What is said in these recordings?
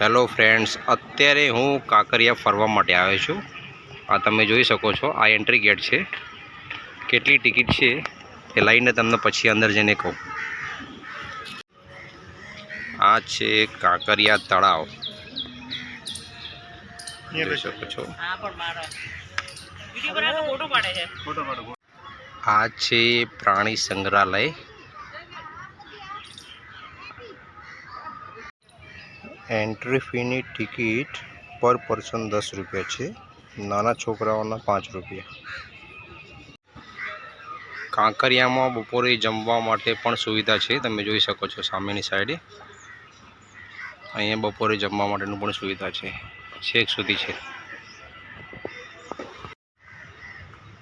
Hello friends અત્યારે હું કાંકરિયા ફરવા માટે આવ્યો છું. આ તમે જોઈ શકો છો આ એન્ટ્રી ગેટ છે. કેટલી ટિકિટ છે એ લઈને તમને પછી અંદર જઈને કહું. આ છે કાંકરિયા તળાવ. જોઈ શકો છો. હા પણ મારે વીડિયો બનાવવાનો ફોટો પાડે છે. આ છે પ્રાણી સંગ્રહાલય. એન્ટ્રી ફીની ટિકિટ પર પર્સન દસ રૂપિયા છે, નાના છોકરાઓના પાંચ રૂપિયા. કાંકરિયામાં બપોરે જમવા માટે પણ સુવિધા છે, તમે જોઈ શકો છો સામેની સાઈડે. અહીંયા બપોરે જમવા માટેનું પણ સુવિધા છે, છેક સુધી છે.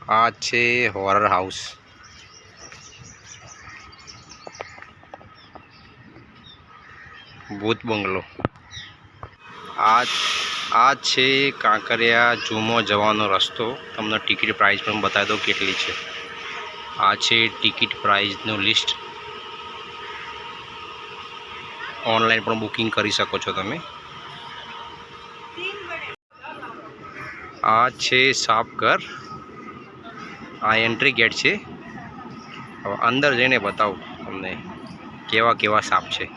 આ છે હોરર હાઉસ. ભૂત બંગલો. આ આ છે કાંકરિયા ઝૂમાં જવાનો રસ્તો. તમને ટિકિટ પ્રાઇસ પણ બતાવી દઉં કેટલી છે. આ છે ટિકિટ પ્રાઇસનું લિસ્ટ ઓનલાઈન પણ બુકિંગ કરી શકો છો તમે. આ છે સાપઘર. આ એન્ટ્રી ગેટ છે. હવે અંદર જઈને બતાવું તમને કેવા કેવા સાપ છે.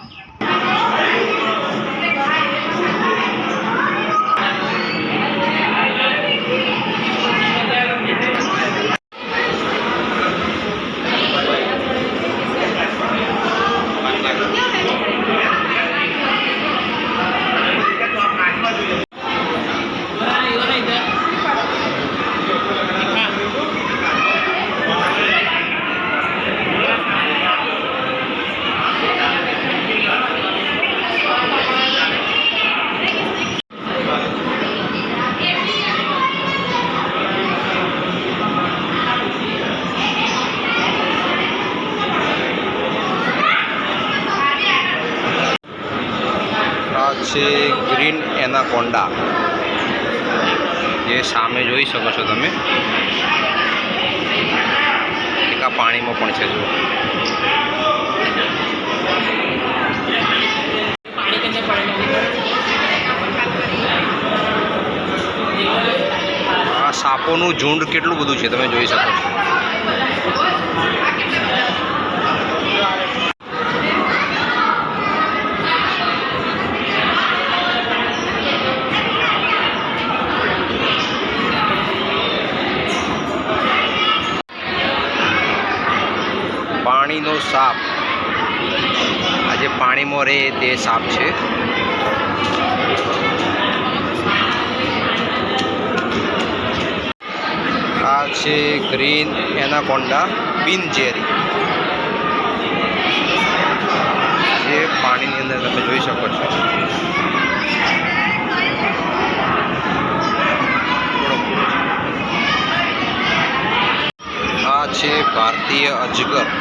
એનાકોન્ડા જે સામે જોઈ શકો છો તમે. એક આ પાણીમાં પણ છે જો પડે આ સાપોનું ઝુંડ કેટલું બધું છે, તમે જોઈ શકો છો. સાપ. આ જે પાણીમાં રહે તે સાપ છે. આ છે ગ્રીન એનાકોન્ડા બિનઝેરી જે પાણીની અંદર તમે જોઈ શકો છો. આ છે ભારતીય અજગર.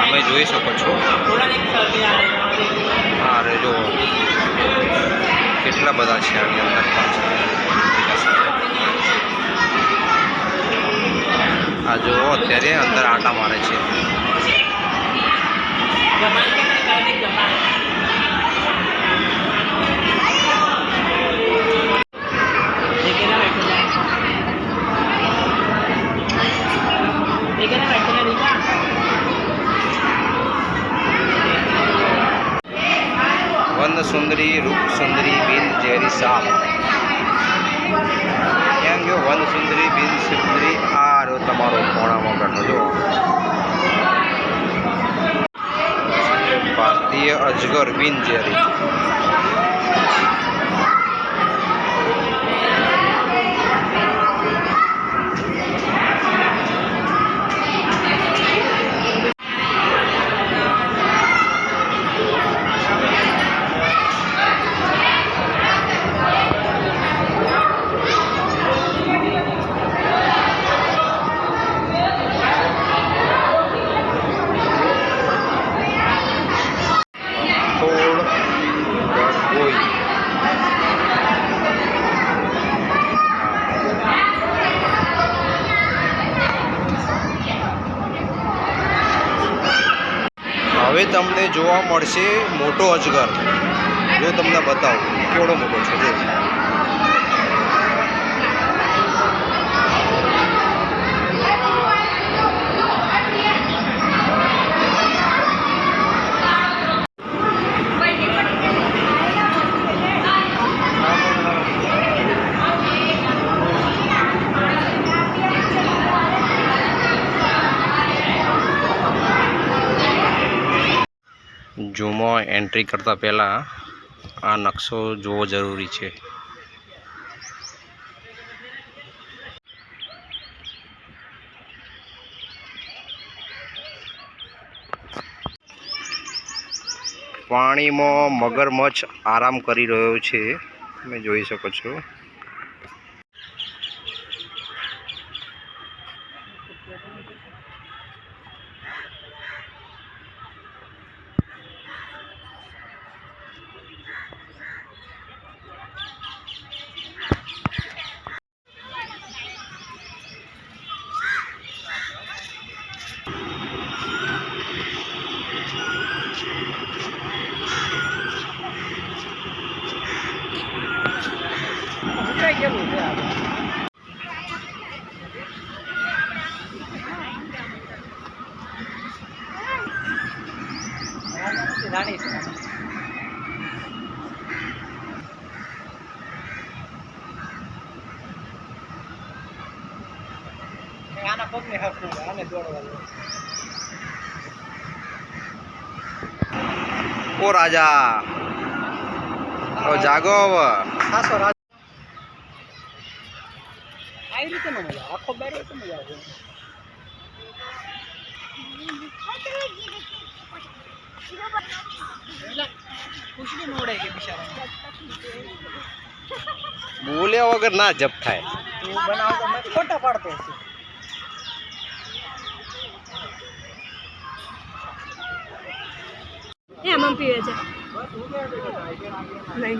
સામે જોઈ શકો છો. થોડા એક શરદી આવે આ રે જો. કેટલા બધા છે આની અંદર આ જો, અત્યારે અંદર આટા મારે છે. કે વન સુંદરી રૂપ સુંદરી બિન ઝેરી સાપ ક્યાં ગયો વન સુંદરી બિન સુંદરી, આ રહ્યો તમારો પોણા બેઠો જો. ભારતીય અજગર બિન ઝેરી હવે તમને જોવા મળશે મોટો અજગર. જો તમને બતાવું કેવડો મોટો છે જો. ઝૂમમાં એન્ટ્રી કરતાં પહેલાં આ નકશો જોવો જરૂરી છે. પાણીમાં મગરમચ્છ આરામ કરી રહ્યો છે. તમે જોઈ શકો છો. આના પગને હરખું હોય, આને દોડવા ઓ રાજા ઓ જાગો ખાસો રાજ. આવી રીતે નો મજા આખો બેરો મજા આવે. બોલ્યા વગર ના જપ થાય. ખોટા પાડતો હશે. એ આમાં પીવે છે. નહીં